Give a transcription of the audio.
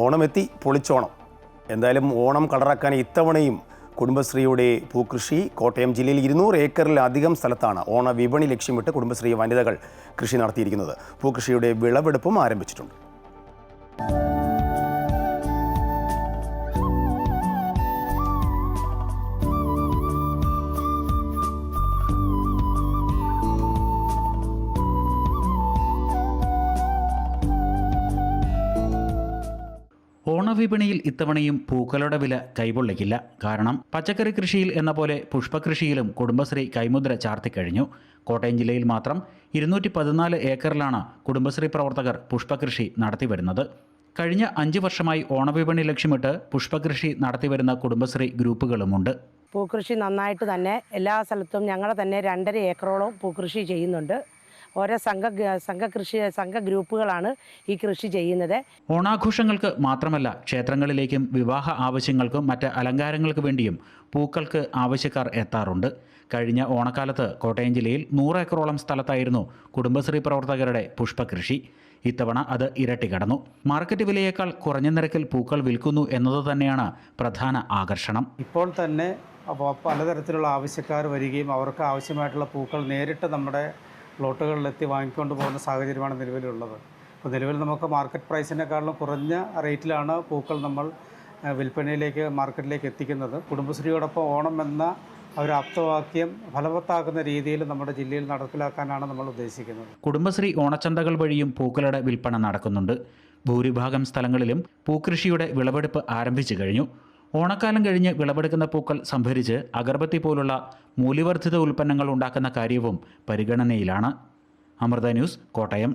ഓണമെത്തി പൊളിച്ചോണം. എന്തായാലും ഓണം കളറാക്കാൻ ഇത്തവണയും കുടുംബശ്രീയുടെ പൂക്കൃഷി കോട്ടയം ജില്ലയിൽ ഇരുന്നൂറ് ഏക്കറിലധികം സ്ഥലത്താണ് ഓണ വിപണി ലക്ഷ്യമിട്ട് കുടുംബശ്രീ വനിതകൾ കൃഷി നടത്തിയിരിക്കുന്നത്. പൂക്കൃഷിയുടെ വിളവെടുപ്പും ആരംഭിച്ചിട്ടുണ്ട്. ഓണവിപണിയിൽ ഇത്തവണയും പൂക്കളുടെ വില കൈപൊള്ളിക്കില്ല. കാരണം പച്ചക്കറി കൃഷിയിൽ എന്ന പോലെ പുഷ്പകൃഷിയിലും കുടുംബശ്രീ കൈമുദ്ര ചാർത്തിക്കഴിഞ്ഞു കോട്ടയം ജില്ലയിൽ മാത്രം ഇരുന്നൂറ്റി പതിനാല് ഏക്കറിലാണ് കുടുംബശ്രീ പ്രവർത്തകർ പുഷ്പകൃഷി നടത്തിവരുന്നത്. കഴിഞ്ഞ അഞ്ച് വർഷമായി ഓണവിപണി ലക്ഷ്യമിട്ട് പുഷ്പകൃഷി നടത്തിവരുന്ന കുടുംബശ്രീ ഗ്രൂപ്പുകളുമുണ്ട്. പൂക്കൃഷി നന്നായിട്ട് തന്നെ എല്ലാ സ്ഥലത്തും ഞങ്ങൾ തന്നെ രണ്ടര ഏക്കറോളം പൂക്കൃഷി ചെയ്യുന്നുണ്ട്. ഓരോ സംഘ സംഘകൃഷി സംഘ ഗ്രൂപ്പുകളാണ് ഈ കൃഷി ചെയ്യുന്നത്. ഓണാഘോഷങ്ങൾക്ക് മാത്രമല്ല ക്ഷേത്രങ്ങളിലേക്കും വിവാഹ ആവശ്യങ്ങൾക്കും മറ്റ് അലങ്കാരങ്ങൾക്ക് വേണ്ടിയും പൂക്കൾക്ക് ആവശ്യക്കാർ എത്താറുണ്ട്. കഴിഞ്ഞ ഓണക്കാലത്ത് കോട്ടയം ജില്ലയിൽ നൂറ് ഏക്കറോളം സ്ഥലത്തായിരുന്നു കുടുംബശ്രീ പ്രവർത്തകരുടെ പുഷ്പകൃഷി. ഇത്തവണ അത് ഇരട്ടി കടന്നു. മാർക്കറ്റ് വിലയേക്കാൾ കുറഞ്ഞ നിരക്കിൽ പൂക്കൾ വിൽക്കുന്നു എന്നത് തന്നെയാണ് പ്രധാന ആകർഷണം. ഇപ്പോൾ തന്നെ അപ്പോൾ പലതരത്തിലുള്ള ആവശ്യക്കാർ വരികയും അവർക്ക് ആവശ്യമായിട്ടുള്ള പൂക്കൾ നേരിട്ട് നമ്മുടെ പ്ലോട്ടുകളിലെത്തി വാങ്ങിക്കൊണ്ട് പോകുന്ന സാഹചര്യമാണ് നിലവിലുള്ളത്. അപ്പോൾ നിലവിൽ നമുക്ക് മാർക്കറ്റ് പ്രൈസിനേക്കാളും കുറഞ്ഞ റേറ്റിലാണ് പൂക്കൾ നമ്മൾ വിൽപ്പനയിലേക്ക് മാർക്കറ്റിലേക്ക് എത്തിക്കുന്നത്. കുടുംബശ്രീയോടൊപ്പം ഓണം എന്ന ഒരു ആപ്തവാക്യം ഫലവത്താക്കുന്ന രീതിയിൽ നമ്മുടെ ജില്ലയിൽ നടപ്പിലാക്കാനാണ് നമ്മൾ ഉദ്ദേശിക്കുന്നത്. കുടുംബശ്രീ ഓണച്ചന്തകൾ വഴിയും പൂക്കളുടെ വിൽപ്പന നടക്കുന്നുണ്ട്. ഭൂരിഭാഗം സ്ഥലങ്ങളിലും പൂക്കൃഷിയുടെ വിളവെടുപ്പ് ആരംഭിച്ചു കഴിഞ്ഞു. ഓണക്കാലം കഴിഞ്ഞ് വിളവെടുക്കുന്ന പൂക്കൾ സംഭരിച്ച് അഗർബത്തി പോലുള്ള മൂല്യവർദ്ധിത ഉൽപ്പന്നങ്ങൾ ഉണ്ടാക്കുന്ന കാര്യവും പരിഗണനയിലാണ്. അമൃത ന്യൂസ് കോട്ടയം.